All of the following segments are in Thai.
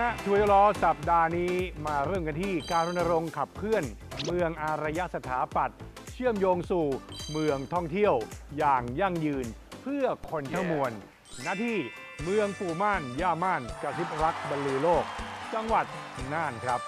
นะ ช่วยรอสัปดาห์นี้มาเริ่มกันที่การรณรงค์ขับเคลื่อน เมืองอารยสถาปัตย์เชื่อมโยงสู่เมืองท่องเที่ยว อย่างยั่งยืนเพื่อคนทั้งมวลหน้าที่เมืองปู่ม่านย่าม่านกระซิบรักบรรลือโลก จังหวัดน่านครับ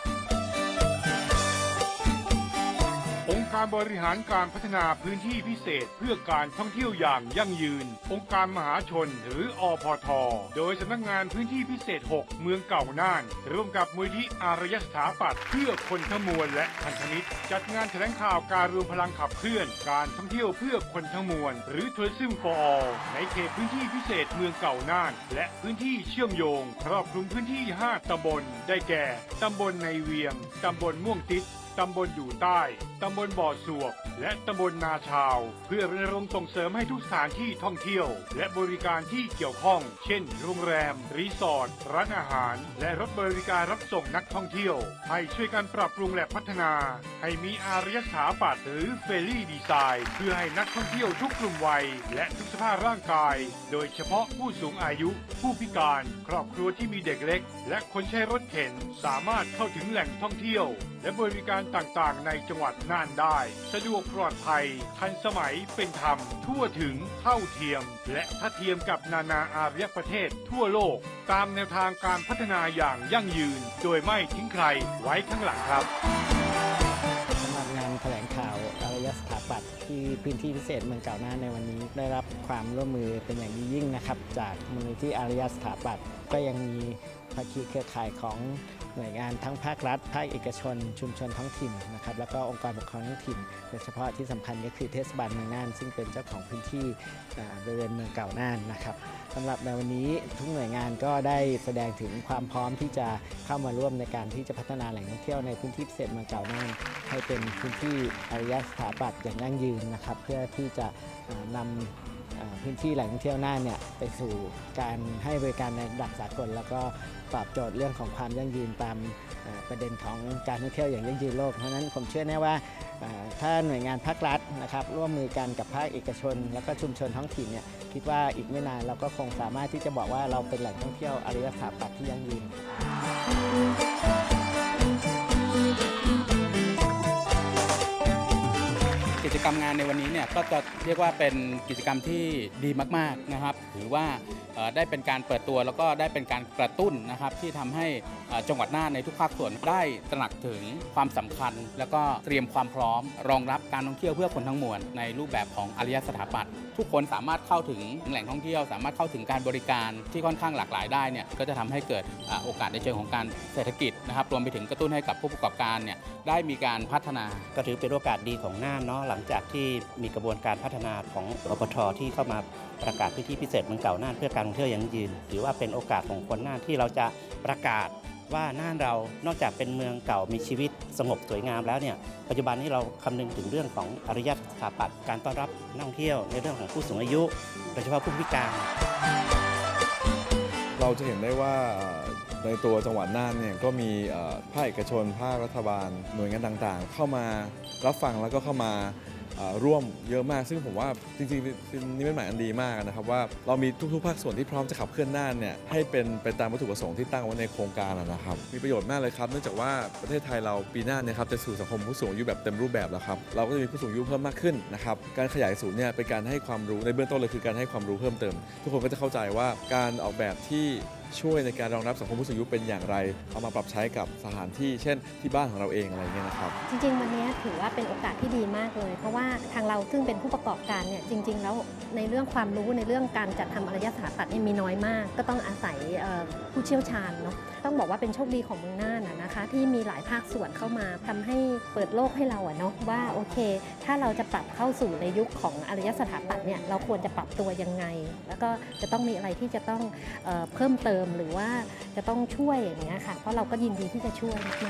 องค์การบริหารการพัฒนาพื้นที่พิเศษเพื่อการท่องเที่ยวอย่างยั่งยืน องค์การมหาชนหรืออพท โดยสำนักงานพื้นที่พิเศษ 6 เมืองเก่าน่าน ร่วมกับมูลที่อารยสถาปัตย์เพื่อคนทั้งมวลและพันธมิตร จัดงานแถลงข่าวการรวมพลังขับเคลื่อน การท่องเที่ยวเพื่อคนทั้งมวล หรือ Tourism for All ในเขตพื้นที่พิเศษเมืองเก่าน่าน และพื้นที่เชื่อมโยง ครอบคลุมพื้นที่ 5 ตำบล ได้แก่ ตำบลในเวียง ตำบลม่วงติด ตำบลอยู่ใต้ ตำบลบ่อสวก และตำบลนาชาว เพื่อรณรงค์ส่งเสริมให้ทุกสถานที่ท่องเที่ยว และบริการที่เกี่ยวข้อง เช่น โรงแรม รีสอร์ท ร้านอาหาร และรถบริการรับส่งนักท่องเที่ยว ให้ช่วยกันปรับปรุงและพัฒนา ให้มีอารยสถาปัตย์หรือเฟรี่ดีไซน์ เพื่อให้นักท่องเที่ยวทุกกลุ่มวัย และทุกสภาพร่างกาย โดยเฉพาะผู้สูงอายุ ผู้พิการ ครอบครัวที่มีเด็กเล็ก และคนใช้รถเข็น สามารถเข้าถึงแหล่งท่องเที่ยว และบริการการต่างๆ ในจังหวัดน่านได้ สะดวกปลอดภัย ทันสมัยเป็นธรรม ทั่วถึงเท่าเทียม และทัดเทียมกับนานาอารยประเทศทั่วโลก ตามแนวทางการพัฒนาอย่างยั่งยืน โดยไม่ทิ้งใครไว้ข้างหลังครับสำหรับงานแถลงข่าวอารยสถาปัตย์ที่พื้นที่พิเศษเมืองเก่าน่านในวันนี้ได้รับความร่วมมือเป็นอย่างยิ่งนะครับ จากมูลนิธิอารยสถาปัตย์ก็ยังมี ภาคีเครือข่ายของหน่วยงานทั้งภาครัฐ ภาคเอกชน ชุมชนท้องถิ่นนะครับแล้วก็องค์กรปกครองท้องถิ่น โดยเฉพาะที่สำคัญก็คือเทศบาลเมืองน่าน ซึ่งเป็นเจ้าของพื้นที่บริเวณเมืองเก่าน่านนะครับสำหรับในวันนี้ทุกหน่วยงานก็ได้แสดงถึงความพร้อมที่จะเข้ามาร่วมในการที่จะพัฒนาแหล่งท่องเที่ยวในพื้นที่พิเศษเมืองเก่าน่านให้เป็นพื้นที่อารยสถาปัตย์อย่างยั่งยืนนะครับ เพื่อที่จะนำ พื้นที่แหล่งท่องเที่ยวน่านเนี่ยไปสู่การให้บริการในระดับสากล แล้วก็ตอบโจทย์เรื่องของความยั่งยืนตามประเด็นของการท่องเที่ยวอย่างยั่งยืนโลก เพราะฉะนั้นผมเชื่อแน่ว่าถ้าหน่วยงานภาครัฐนะครับร่วมมือกันกับภาคเอกชน แล้วก็ชุมชนท้องถิ่นเนี่ยคิดว่าอีกไม่นานเราก็คงสามารถที่จะบอกว่าเราเป็นแหล่งท่องเที่ยวอารยสาปัตย์ที่ยั่งยืน กิจกรรมงานในวันนี้เนี่ยก็จะเรียกว่าเป็นกิจกรรมที่ดีมากๆนะครับ ถือว่าได้เป็นการเปิดตัวแล้วก็ได้เป็นการกระตุ้นนะครับที่ทำให้จังหวัดน่านในทุกภาคส่วนได้ตระหนักถึงความสำคัญ แล้วก็เตรียมความพร้อม รองรับการท่องเที่ยวเพื่อคนทั้งมวลในรูปแบบของอารยสถาปัตย์ทุกคนสามารถเข้าถึงแหล่งท่องเที่ยว สามารถเข้าถึงการบริการที่ค่อนข้างหลากหลายได้เนี่ยก็จะทำให้เกิดโอกาสในเชิงของการเศรษฐกิจนะครับรวมไปถึงกระตุ้นให้กับผู้ประกอบการเนี่ยได้มีการพัฒนาก็ถือเป็นโอกาสดีของน่านเนาะหลังจากที่มีกระบวนการพัฒนาของอปทที่เข้ามา ประกาศพื้นที่พิเศษเมืองเก่าน่านเพื่อการท่องเที่ยวยั่งยืน ถือว่าเป็นโอกาสของคนน่านที่เราจะประกาศว่าน่านเรานอกจากเป็นเมืองเก่ามีชีวิตสงบสวยงามแล้วเนี่ยปัจจุบันนี้เราคำนึงถึงเรื่องของอารยสถาปัตย์การต้อนรับนักท่องเที่ยวในเรื่องของผู้สูงอายุโดยเฉพาะผู้พิการ เราจะเห็นได้ว่าในตัวจังหวัดน่านเนี่ยก็มีภาคเอกชนภาครัฐบาลหน่วยงานต่างๆ เข้ามารับฟังแล้วก็เข้ามา ร่วมเยอะมาก ซึ่งผมว่าจริงๆนี่เป็นหมายอันดีมากนะครับว่าเรามีทุกๆภาคส่วนที่พร้อมจะขับเคลื่อนน่านเนี่ยให้เป็นไปตามวัตถุประสงค์ที่ตั้งไว้ในโครงการนะครับ มีประโยชน์มากเลยครับ เนื่องจากว่าประเทศไทยเราปีหน้าเนี่ยครับจะสู่สังคมผู้สูงอายุแบบเต็มรูปแบบแล้วครับเราก็จะมีผู้สูงอายุเพิ่มมากขึ้นนะครับการขยายศูนย์เนี่ยเป็นการให้ความรู้ในเบื้องต้นเลยคือการให้ความรู้เพิ่มเติม ทุกคนก็จะเข้าใจว่าการออกแบบที่ ช่วยในการรองรับสังคมผู้สูงอายุเป็นอย่างไร เอามาปรับใช้กับสถานที่เช่น ที่บ้านของเราเองอะไรเงี้ยนะครับ จริงๆ วันนี้ถือว่าเป็นโอกาสที่ดีมากเลย เพราะว่าทางเราซึ่งเป็นผู้ประกอบการเนี่ยจริง ๆ แล้วในเรื่องความรู้ในเรื่องการจัดทำอารยสถาปัตย์เนี่ยมีน้อยมาก ก็ต้องอาศัยผู้เชี่ยวชาญเนาะต้องบอกว่าเป็นโชคดีของเมืองน่านนะนะคะ ที่มีหลายภาคส่วนเข้ามาทำให้เปิดโลกให้เราอะเนาะว่าโอเค ถ้าเราจะปรับเข้าสู่ในยุคของอารยสถาปัตย์เนี่ยเราควรจะปรับตัวยังไง แล้วก็จะต้องมีอะไรที่จะต้องเออเพิ่มเติมหรือว่าจะต้องช่วยอย่างเงี้ยค่ะเพราะเราก็ยินดีที่จะช่วยมากๆ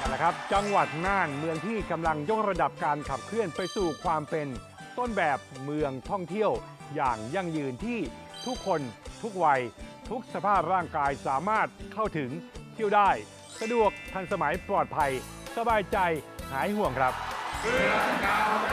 นั่นแหละครับจังหวัดน่านเมืองที่กำลังยกระดับการขับเคลื่อนไปสู่ความเป็น ต้นแบบเมืองท่องเที่ยวอย่างยั่งยืนที่ทุกคนทุกวัย ทุกสภาพร่างกายสามารถเข้าถึงเที่ยวได้ สะดวกทันสมัยปลอดภัย สบายใจหายห่วงครับเมืองเก่า